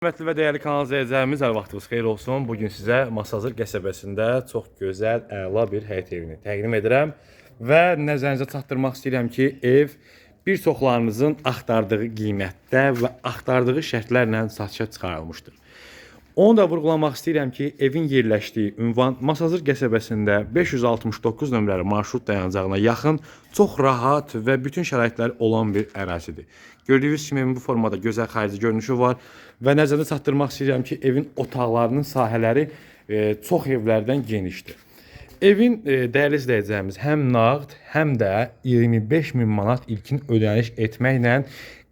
Hörmətli və dəyərli kanal izləyicilərimiz, hər vaxtınız xeyir olsun. Bu gün sizə Masazır qəsəbəsində çox gözəl, əla bir həyət evini təqdim edirəm və nəzərinizə çatdırmaq istəyirəm ki, ev bir çoxlarınızın axtardığı qiymətdə və axtardığı şərtlərlə satışa çıxarılmışdır. Onu da vurğulamaq istəyirəm ki, evin yerləşdiyi ünvan Masazır qəsəbəsində 569 nömrəli marşrut dayanacağına yaxın, çox rahat və bütün şəraitləri olan bir ərazidir. Gördüyünüz kimi bu formada gözəl xarici görünüşü var və nəzərdə çatdırmaq istəyirəm ki, evin otaqlarının sahələri e, çox evlərdən genişdir. Evin e, dəyərli izləyicilərimiz həm nağd, həm də 25 min manat ilkin ödəniş etməklə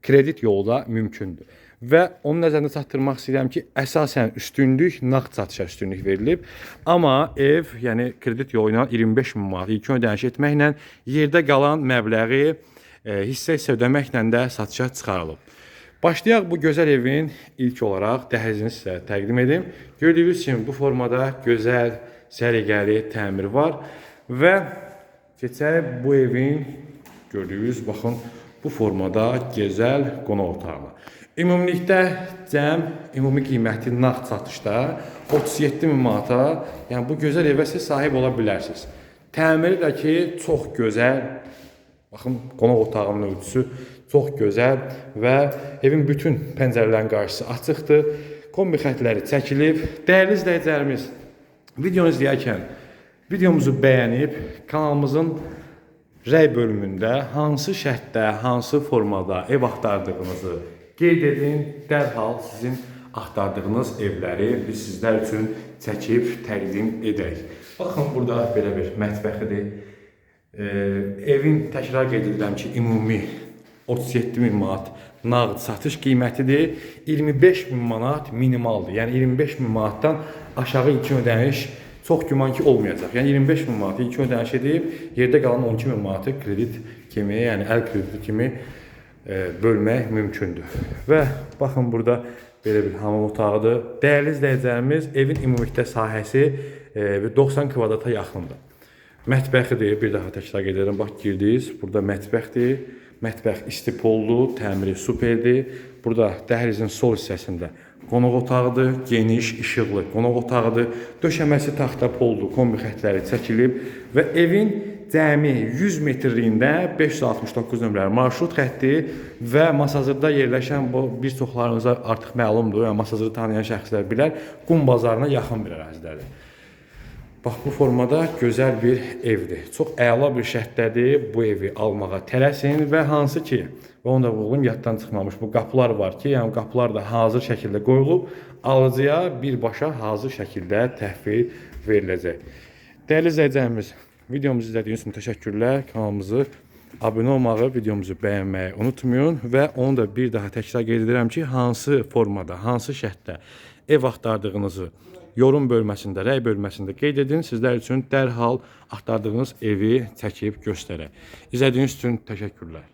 kredit yolu da mümkündür. Və onu nəzərdə çatdırmaq istəyirəm ki, əsasən üstünlük nağd satışa üstünlük verilib, amma ev, yəni kredit yolu ilə 25 min manat ilkin ödəniş etməklə yerdə qalan məbləği e, hissə-hissə ödəməklə də satışa çıxarılıb. Başlayaq bu gözəl evin ilk olaraq dəhlizini sizə təqdim edim. Gördüyünüz kimi bu formada gözəl, səliqəli təmir var və keçək bu evin gördüyünüz baxın bu formada gözəl qonaq otağına. Ümumilikdə cəm ümumi qiyməti nağd satışda 37 min manata, yəni bu gözəl evə siz sahib ola bilərsiniz. Təmiri də ki, çox gözəl. Baxın, qonaq otağının ölçüsü çox gözəl və evin bütün pəncərələrin qarşısı açıqdır. Kombi xətləri çəkilib. Dəyərli izləyicilərimiz, videonu izləyərkən videomuzu bəyənib kanalımızın rəy bölümündə hansı şərtdə, hansı formada ev axtardığınızı qeyd edin. Dərhal sizin axtardığınız evləri biz sizlər üçün çəkib təqdim edək. Baxın, burada belə bir mətbəxidir. Ee, evin təkrar qeyd edirəm ki, ümumi 37 min manat nağd satış qiymətidir. 25 min manat minimaldır. Yəni 25 min manatdan aşağı ilkin ödəniş çox güman ki olmayacaq. Yəni 25 min manat ilkin ödəniş edib, yerdə qalan 12 min manatı kredit kimi, yəni əl krediti kimi e, bölmək mümkündür. Və baxın burada belə bir hamam otağıdır. Dəyərli izləyicilərimiz, evin ümumilikdə sahəsi e, 90 kvadrata yaxındır. Mətbəxidir, bir daha təkrar edirəm. Bax girdiniz, burada mətbəxdir. Mətbəx istipollu, təmiri superdir. Burada dəhlizin sol hissəsində qonaq otağıdır, geniş, işıqlı qonaq otağıdır. Döşəməsi taxta poldur, kombi xətləri çəkilib və evin cəmi 100 metrliyində 569 nömrəli marşrut xətti və Masazırda yerləşən bu bir çoxlarınıza artıq məlumdur, yəni Masazırı tanıyan şəxslər bilər, qum bazarına yaxın bir ərazidədir. Bax bu formada gözəl bir evdir. Çox əla bir şərtdədir bu evi almağa tələsin və hansı ki, və onu da vurğulayım, yaddan çıxmamış bu qapılar var ki, yəni qapılar da hazır şəkildə qoyulub, alıcıya birbaşa hazır şəkildə təhvil veriləcək. Dəyərli izləyicilərimiz, videomuzu izlədiyiniz üçün təşəkkürlər. Kanalımızı abunə olmağı, videomuzu bəyənməyi unutmayın və onu da bir daha təkrar qeyd edirəm ki, hansı formada, hansı şərtdə ev axtardığınızı yorum bölməsində, rəy bölməsində qeyd edin. Sizlər üçün dərhal axtardığınız evi çəkib göstərək. İzlədiyiniz üçün təşəkkürlər.